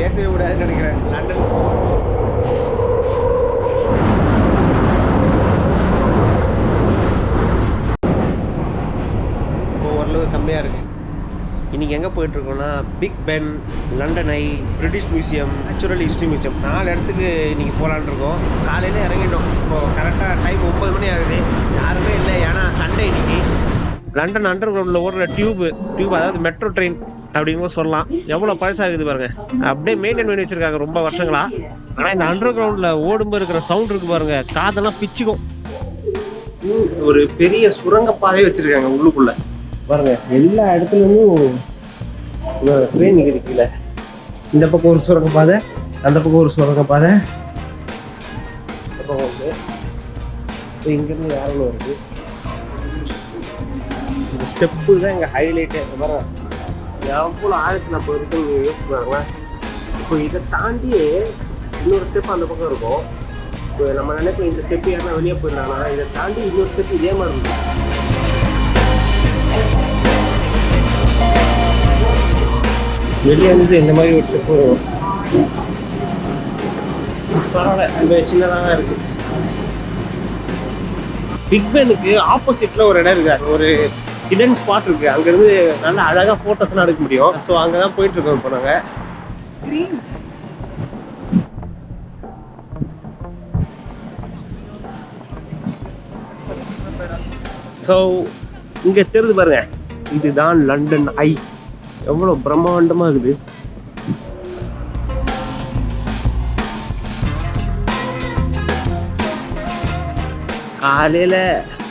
பேசவே கூடாதுன்னு நினைக்கிறேன். லண்டன் ஓரளவு கம்மியாக இருக்குது இன்றைக்கி எங்கே போயிட்டுருக்கோன்னா Big Ben London eye British museum natural history museum நாலு இடத்துக்கு இன்றைக்கி போகலான் காலையில் இறங்கிட்டோம். இப்போது கரெக்டாக டைம் ஒம்பது மணி ஆகுது. யாருமே இல்லை. ஏன்னா சண்டே இன்றைக்கி லண்டன் அண்டர் கிரவுண்டில் ஓடுற டியூப் டியூப் அதாவது மெட்ரோ ட்ரெயின் அப்படின்னு சொல்லலாம். எவ்வளோ இருக்குது பாருங்க. அப்படியே மெயின்டைன் பண்ணி வச்சிருக்காங்க ரொம்ப வருஷங்களா. ஆனால் இந்த அண்டர் கிரவுண்டில் ஓடும்போது இருக்கிற சவுண்ட் இருக்கு பாருங்க. காதெல்லாம் பிச்சுக்கும். ஒரு பெரிய சுரங்கப்பாதை வச்சிருக்காங்க உள்ளுக்குள்ள. பாருங்க எல்லா இடத்துலயும் ட்ரெயின் நிற்கிது கீழே. இந்த பக்கம் ஒரு சுரங்கப்பாதை அந்த பக்கம் ஒரு சுரங்கப்பாதை. இந்த பக்கம் வந்து இங்கேருந்து யாரும் வருது இந்த ஸ்டெப்பு தான் எங்கள் ஹைலைட்டே பாருங்க எவ்வளோ ஆழத்தில் அப்போ இருக்குன்னு யோசிச்சு பாருங்களேன் இப்போ இதை தாண்டியே இன்னொரு ஸ்டெப் அந்த பக்கம் இருக்கும். இப்போ நம்ம நினைப்போம் இந்த ஸ்டெப் யாருன்னா வெளியே போயிருந்தாங்கன்னா இதை தாண்டி இன்னொரு ஸ்டெப் இதே மாதிரி இருக்கும். வெளியே வந்து இந்த மாதிரி ஒரு ஸ்டெப் வரும். பரவாயில்ல அந்த சின்னதாக தான் இருக்குது பிக் பெனுக்கு ஆப்போசிட்ல ஒரு இடம் இருக்கு. ஒரு ஹிடன் ஸ்பாட் இருக்கு. அங்கிருந்து நல்லா அழகா போட்டோஸ்லாம் எடுக்க முடியும். ஸோ அங்கே தான் போயிட்டு இருக்கோம் இப்போ நாங்கள் ஸோ இங்கே தெரிஞ்சு பாருங்க. இதுதான் லண்டன் ஐ எவ்வளோ பிரம்மாண்டமா இருக்குது. காலையில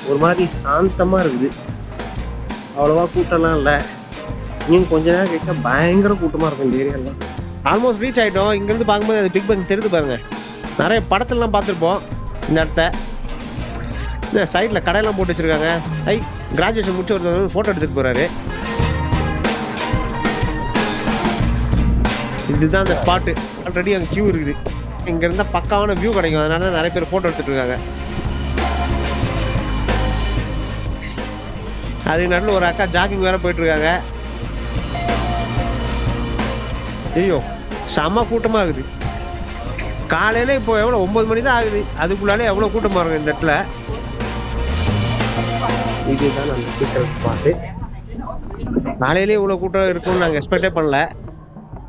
ஒரு மாதிரி சாந்தமா இருக்குது. அவ்வளோவா கூட்டம்லாம் இல்லை. இன்னும் கொஞ்ச நேரம் கேட்க பயங்கர கூட்டமாக இருக்கும் இந்த ஏரியாலாம் ஆல்மோஸ்ட் ரீச் ஆகிட்டோம் இங்கேருந்து பார்க்கும்போது அது பிக் பேங் தெரியுது பாருங்கள் நிறைய படத்துலலாம் பார்த்துருப்போம். இந்த இடத்த. இந்த சைடில் கடையெல்லாம் போட்டு வச்சுருக்காங்க. ஐ கிராஜுவேஷன் முடிச்சு ஒருத்தர் ஃபோட்டோ எடுத்துட்டு போகிறாரு இதுதான் அந்த ஸ்பாட்டு ஆல்ரெடி அங்கே கியூ இருக்குது. இங்க பக்காவான வியூ கிடைக்கும். அதனால தான் நிறைய பேர் ஃபோட்டோ எடுத்துகிட்டு இருக்காங்க. அதுக்கு நடுவில் ஒரு அக்கா ஜாக்கிங் வேற போயிட்டுருக்காங்க. ஐயோ செம்ம கூட்டமாக இருக்குது. காலையில் இப்போ எவ்வளோ ஒம்பது மணி தான் ஆகுது. அதுக்குள்ளாலே எவ்வளோ கூட்டமாக இருக்கும் இந்த இடத்துல. இதுதான் அந்த சீக்கிரம் ஸ்பாட்டு காலையிலே இவ்வளோ கூட்டம் இருக்கும்னு நாங்கள் எக்ஸ்பெக்டே பண்ணல.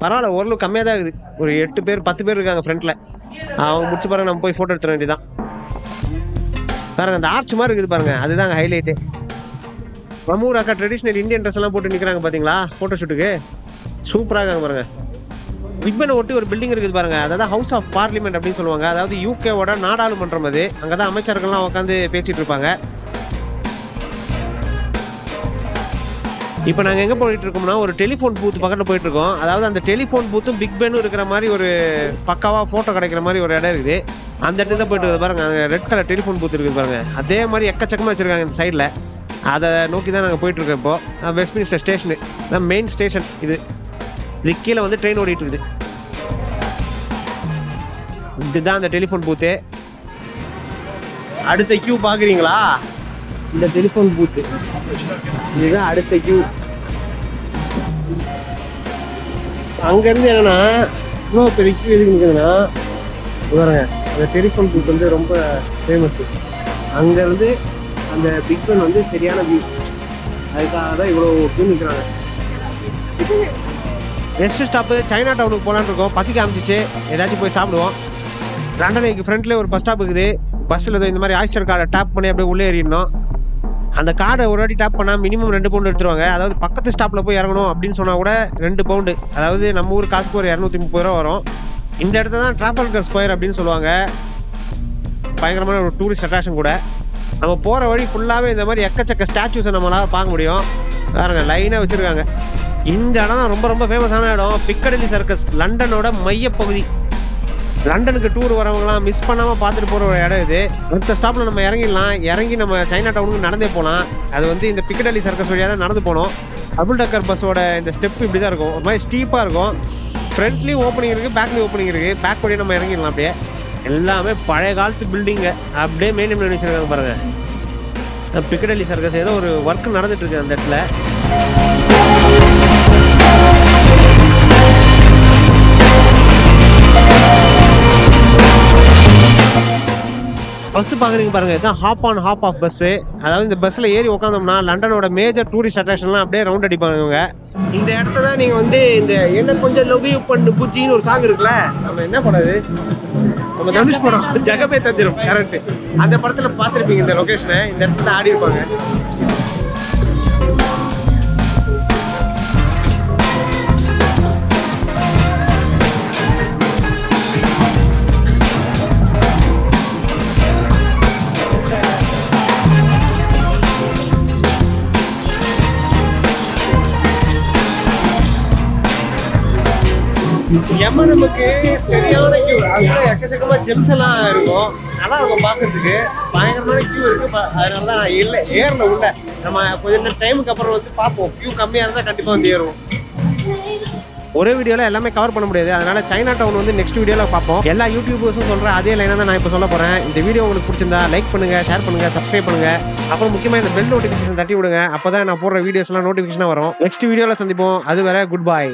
பரவாயில்ல ஓரளவு கம்மியாக தான் இருக்குது. ஒரு எட்டு பேர் பத்து பேர் இருக்காங்க ஃப்ரண்ட்டில் அவங்க முடிச்சு பாருங்க நம்ம போய் ஃபோட்டோ எடுத்துட வேண்டியதான் பாருங்க அந்த ஆர்ச் மாதிரி இருக்குது பாருங்க. அதுதாங்க ஹைலைட்டு நம்ம அக்கா ட்ரெடிஷ்னல் இந்தியன் ட்ரெஸ் எல்லாம் போட்டு நிற்கிறாங்க பார்த்தீங்களா ஃபோட்டோ ஷூட்டுக்கு சூப்பராக இருக்காங்க பாருங்க. பிக்பனை ஒட்டி ஒரு பில்டிங் இருக்குது பாருங்க. அதாவது ஹவுஸ் ஆஃப் பார்லிமெண்ட் அப்படின்னு சொல்லுவாங்க. அதாவது யூகேவோட நாடாளுமன்றம் அது. அங்கே தான் அமைச்சர்கள்லாம் உட்காந்து பேசிட்டு இருப்பாங்க. இப்போ நாங்கள் எங்கே போயிட்டு இருக்கோம்னா ஒரு டெலிஃபோன் பூத் பக்கத்தில் போயிட்டு இருக்கோம். அதாவது அந்த டெலிஃபோன் பூத்தும் பிக் பென்னும் இருக்கிற மாதிரி ஒரு பக்காவாக ஃபோட்டோ கிடைக்கிற மாதிரி ஒரு இடம் இருக்குது. அந்த இடத்துல போயிட்டு இருக்குது பாருங்க. அங்கே ரெட் கலர் டெலிஃபோன் பூத் இருக்குது பாருங்க. அதே மாதிரி எக்கச்சக்கமாக வச்சிருக்காங்க இந்த சைடில் அதை நோக்கி தான் நாங்கள் போயிட்டுருக்கோம் இப்போது இப்போ வெஸ்ட்மினிஸ்டர் ஸ்டேஷனு தான் மெயின் ஸ்டேஷன் இது. இது கீழே வந்து ட்ரெயின் ஓடிட்டு இருக்குது இதுதான் அந்த டெலிஃபோன் பூத்து அடுத்த கியூ பார்க்குறீங்களா? இந்த டெலிஃபோன் பூத்து இதுதான் அடுத்த கியூ அங்கேருந்து என்னன்னா இவ்வளோ பெரிய கியூ எதுக்கு நிற்குதுன்னா பாருங்க அந்த டெலிஃபோன் பூத் வந்து ரொம்ப ஃபேமஸ் அங்கேருந்து அந்த பிக் பென் வந்து சரியான வியூ அதுக்காக தான் இவ்வளோ கியூ நிற்கிறாங்க நெக்ஸ்ட் ஸ்டாப்பு சைனா டவுனுக்கு போகலான்னு இருக்கோம். பசி காமிச்சிச்சு ஏதாச்சும் போய் சாப்பிடுவோம். லண்டனுக்கு ஃப்ரண்ட்லேயே ஒரு பஸ் ஸ்டாப் இருக்குது. பஸ்ஸில் இந்த மாதிரி ஆயிஸ்டர் கார்டை டேப் பண்ணி அப்படியே உள்ளே ஏறிடணும். அந்த கார்டை ஒரு வாட்டி டேப் பண்ணால் மினிமம் ரெண்டு பவுண்டு எடுத்துருவாங்க. அதாவது பக்கத்து ஸ்டாப்பில் போய் இறங்கணும் அப்படின்னு சொன்னால் கூட ரெண்டு பவுண்டு அதாவது நம்ம ஊர் காசுக்கு ஒரு இரநூத்தி முப்பது ரூபா வரும். இந்த இடத்துல தான் டிராஃபல்கர் ஸ்கொயர் அப்படின்னு சொல்லுவாங்க. பயங்கரமான ஒரு டூரிஸ்ட் அட்ராக்ஷன் கூட. நம்ம போகிற வழி ஃபுல்லாகவே இந்த மாதிரி எக்கச்சக்க ஸ்டாச்சூஸை நம்மளால் பார்க்க முடியும். பாருங்கள் லைனாக வச்சுருக்காங்க. இந்த இடம் தான் ரொம்ப ரொம்ப ஃபேமஸான இடம். பிக்கடலி சர்க்கஸ் லண்டனோட மையப்பகுதி. லண்டனுக்கு டூர் வரவங்களாம் மிஸ் பண்ணாமல் பார்த்துட்டு போகிற ஒரு இடம் இது. அடுத்த ஸ்டாப்பில் நம்ம இறங்கிடலாம். இறங்கி நம்ம சைனா டவுனுக்கு நடந்தே போகலாம் அது வந்து இந்த பிக்கடலி சர்க்கஸ் வழியாக தான் நடந்து போனோம். டபுள் டக்கர் பஸ்ஸோட இந்த ஸ்டெப் இப்படி தான் இருக்கும். ஒரு மாதிரி ஸ்டீப்பாக இருக்கும். ஃப்ரண்ட்லேயும் ஓப்பனிங் இருக்குது பேக்லேயும் ஓப்பனிங் இருக்குது பேக் வழியாக நம்ம இறங்கிடலாம் அப்படியே. எல்லாமே பழைய காலத்து பில்டிங்கு அப்படியே மெயின்டைன் பண்ணி வச்சுருக்காங்க பாருங்கள் பிக்கடலி சர்க்கஸ் ஏதோ ஒரு ஒர்க் நடந்துட்டு இருக்கு அந்த இடத்துல. பஸ் பார்க்குறீங்க பாருங்க இதான் hop on hop off bus அதாவது இந்த பஸ்ல ஏறி உட்காந்தோம்னா லண்டனோட மேஜர் டூரிஸ்ட் அட்ராக்ஷன்லாம் அப்படியே ரவுண்ட் அடிப்பாங்க இவங்க. இந்த இடத்துல நீங்கள் நீங்க வந்து இந்த என்ன கொஞ்சம் லவ் யூ பண்ணு பூச்சின்னு ஒரு சாங் இருக்குல்ல நம்ம என்ன பண்ணது? நம்ம தனுஷ் படம் ஜெகமே தந்திரம் கரெக்ட் அந்த படத்துல பாத்திருப்பீங்க இந்த லொகேஷனை இந்த இடத்துல ஆடி இருப்பாங்க. எம்என்எம்க்கு சரியான கியூ அதுல எக்கச்சக்கமா ஜெம்ஸ் எல்லாம் இருக்கும். நல்லா இருக்கும் பார்க்கறதுக்கு. பயங்கரமான கியூ இருக்கு. அதனால தான் நான் இல்லை ஏறல உள்ள. நம்ம கொஞ்சம் டைமுக்கு அப்புறம் வந்து பார்ப்போம். கியூ கம்மியா இருந்தா கண்டிப்பா வந்து ஏறுவோம். ஒரே வீடியோவில் எல்லாமே கவர் பண்ண முடியாது. அதனால சைனா டவுன் வந்து நெக்ஸ்ட் வீடியோவில் பார்ப்போம். எல்லா யூடியூபர்ஸும் சொல்கிற அதே லைனாக தான் நான் இப்போ சொல்ல போகிறேன் இந்த வீடியோ உங்களுக்கு பிடிச்சிருந்தா லைக் பண்ணுங்கள் ஷேர் பண்ணுங்கள் சப்ஸ்கிரைப் பண்ணுங்கள் அப்புறம் முக்கியமாக இந்த பெல் நோட்டிஃபிகேஷன் தட்டி விடுங்க. அப்போ தான் நான் போடுற வீடியோஸ்லாம் நோட்டிஃபிகேஷனாக வரும். நெக்ஸ்ட் வீடியோவில் சந்திப்போம். அது வேற குட் பாய்